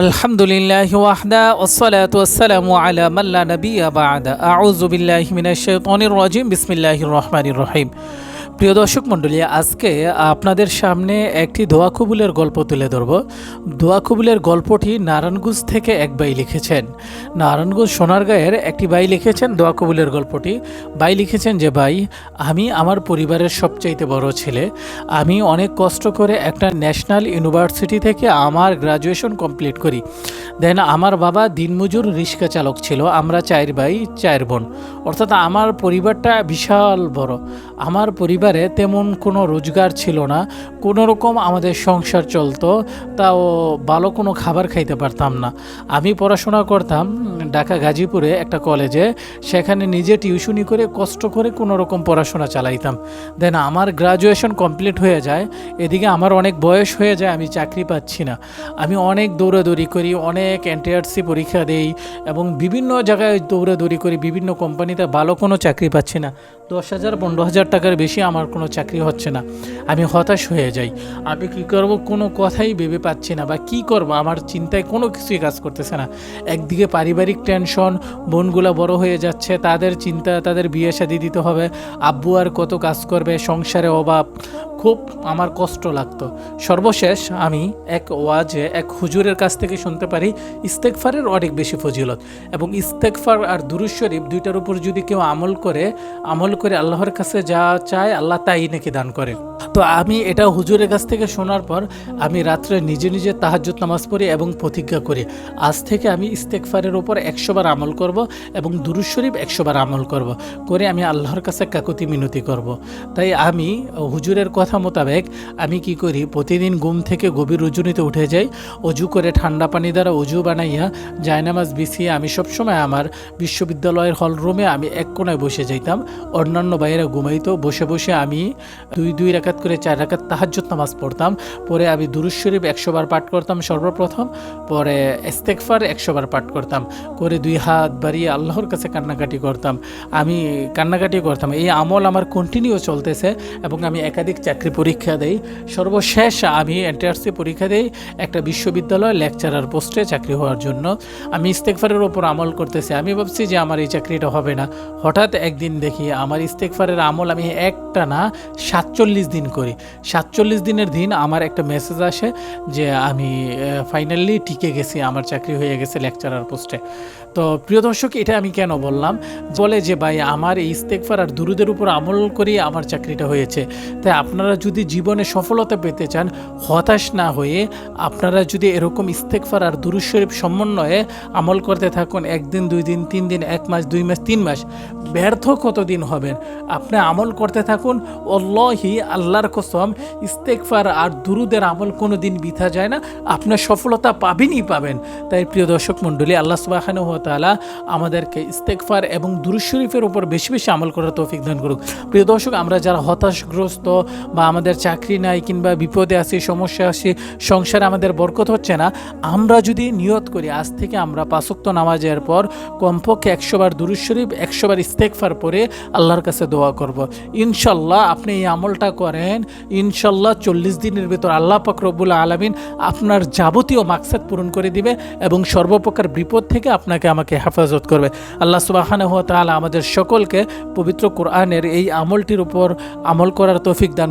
الحمد لله وحده والصلاة والسلام على من لا نبي بعد. أعوذ بالله من الشيطان الرجيم. بسم الله الرحمن الرحيم. প্রিয় দর্শক মণ্ডলী, আজকে আপনাদের সামনে একটি দোয়া কবুলের গল্প তুলে ধরব। দোয়া কবুলের গল্পটি নারায়ণগঞ্জ থেকে এক বাই লিখেছেন। নারায়ণগঞ্জ সোনারগাঁয়ের একটি বাই লিখেছেন দোয়া কবুলের গল্পটি। বাই লিখেছেন যে, ভাই, আমি আমার পরিবারের সবচাইতে বড় ছেলে। আমি অনেক কষ্ট করে একটা ন্যাশনাল ইউনিভার্সিটি থেকে আমার গ্রাজুয়েশন কমপ্লিট করি। দেন আমার বাবা দিনমজুর রিক্সা চালক ছিল, আমরা চার ভাই, চার বোন। অর্থাৎ আমার পরিবারটা বিশাল বড়। আমার পরিবারে তেমন কোনো রোজগার ছিল না, কোনো রকম আমাদের সংসার চলতো, তাও ভালো কোনো খাবার খাইতে পারতাম না। আমি পড়াশোনা করতাম ঢাকা গাজীপুরে একটা কলেজে, সেখানে নিজে টিউশনি করে কষ্ট করে কোনো রকম পড়াশোনা চালাইতাম। দেন আমার গ্রাজুয়েশন কমপ্লিট হয়ে যায়, এদিকে আমার অনেক বয়স হয়ে যায়, আমি চাকরি পাচ্ছি না। আমি অনেক দৌড়াদৌড়ি করি, অনেক এনটিআরসি পরীক্ষা দেই এবং বিভিন্ন জায়গায় দৌড়াদৌড়ি করি, বিভিন্ন কোম্পানিতে ভালো কোনো চাকরি পাচ্ছি না। দশ হাজার, পনেরো হাজার টাকার বেশি আমার কোনো চাকরি হচ্ছে না। আমি হতাশ হয়ে যাই। আমি কি করব? কোনো কথাই ভেবে পাচ্ছি না বা কি করব? আমার চিন্তায় কোনো কিছুই কাজ করতেছে না। একদিকে পারিবারিক টেনশন, বোনগুলো বড় হয়ে যাচ্ছে, তাদের চিন্তা, তাদের বিয়ে শাদি দিতে হবে, আব্বু আর কত কাজ করবে, সংসারে অভাব খুব আমার কষ্ট লাগতো। সর্বশেষ আমি এক ওয়াজে এক হুজুরের কাছ থেকে শুনতে পারি ইস্তেকফারের অনেক বেশি ফজিলত এবং ইস্তেকফার আর দুরুজ শরীফ দুইটার উপর যদি কেউ আমল করে আমল করে আল্লাহর কাছে যা চায়, আল্লাহ তাই নাকি দান করে। তো আমি এটা হুজুরের কাছ থেকে শোনার পর আমি রাত্রে নিজে নিজে তাহাজ্জুদ নামাজ পড়ি এবং প্রতিজ্ঞা করি, আজ থেকে আমি ইস্তেকফারের উপর একশোবার আমল করব এবং দুরুজ শরীফ একশোবার আমল করব, করে আমি আল্লাহর কাছে কাকুতি মিনতি করব। তাই আমি হুজুরের কথা মোতাবেক আমি কি করি? প্রতিদিন ঘুম থেকে গভীর রজনীতে উঠে যাই অজু করে ঠান্ডা পানি দ্বারা অজু বানাইয়া জায়নামাজ বিছিয়ে আমি সবসময় আমার বিশ্ববিদ্যালয়ের হল রুমে আমি এক কোনায় বসে যাইতাম। অন্যান্য বাইরে ঘুমাইতো, বসে বসে আমি দুই দুই রাকাত করে চার রাকাত তাহাজ্জুদ নামাজ পড়তাম। পরে আমি দুরুজ শরীফ একশো বার পাঠ করতাম সর্বপ্রথম, পরে ইস্তেকফার একশো বার পাঠ করতাম, করে দুই হাত বাড়িয়ে আল্লাহর কাছে কান্নাকাটি করতাম। আমি কান্নাকাটি করতাম। এই আমল আমার কন্টিনিউ চলতেছে এবং আমি একাধিক চাকরি পরীক্ষা দেই। সর্বশেষ আমি এনটিআরসি পরীক্ষা দেই, একটা বিশ্ববিদ্যালয় লেকচারার পোস্টে চাকরি হওয়ার জন্য। আমি ইস্তেকফারের ওপর আমল করতেছি। আমি ভাবছি যে আমার এই চাকরিটা হবে না। হঠাৎ একদিন দেখি আমার ইস্তেকফারের আমল আমি একটা না, সাতচল্লিশ দিন করি। সাতচল্লিশ দিনের দিন আমার একটা মেসেজ আসে যে আমি ফাইনালি টিকে গেছি, আমার চাকরি হয়ে গেছে লেকচারার পোস্টে। তো প্রিয় দর্শক, এটা আমি কেন বললাম? বলে যে, ভাই, আমার এই ইস্তেকফার আর দুরুদের উপর আমল করেই আমার চাকরিটা হয়েছে। তাই আপনারা যদি জীবনে সফলতা পেতে চান, হতাশ না হয়ে আপনারা যদি এরকম ইস্তেকফার আর দুরুদ শরীফ সমন্বয়ে আমল করতে থাকুন, একদিন, দুই দিন, তিন দিন, এক মাস, দুই মাস, তিন মাস, ব্যর্থ কতদিন হবেন? আপনি আমল করতে থাকুন, অল্লাহি আল্লাহর কসম ইস্তেকফার আর দুরুদের আমল কোনো দিন বিথা যায় না আপনার সফলতা পাবেনই পাবেন। তাই প্রিয় দর্শক মণ্ডলী, আল্লাহ সুবাহানু তালা আমাদেরকে ইস্তেকফার এবং দুরুদ শরীফের উপর বেশি বেশি আমল করার তৌফিক দান করুক। প্রিয় দর্শক, আমরা যারা হতাশগ্রস্ত বা আমাদের চাকরি নাই কিংবা বিপদে আছি সমস্যা আছি, সংসারে আমাদের বরকত হচ্ছে না, আমরা যদি নিয়ত করি, আজ থেকে আমরা পাঁচক্ত নামাজের পর কমপক্ষে একশোবার দুরুদ শরীফ একশোবার ইস্তেকফার পরে আল্লাহর কাছে দোয়া করব। ইনশাল্লাহ আপনি এই আমলটা করেন, ইনশাল্লাহ চল্লিশ দিনের ভেতর আল্লাহ পাক রব্বুল আলমিন আপনার যাবতীয় মাকসাদ পূরণ করে দিবে এবং সর্বপ্রকার বিপদ থেকে আপনাকে আমাকে হেফাজত করবে। আল্লাহ সুবাহান তাআলা আমাদের সকলকে পবিত্র কোরআনের এই আমলটির উপর আমল করার তৌফিক দান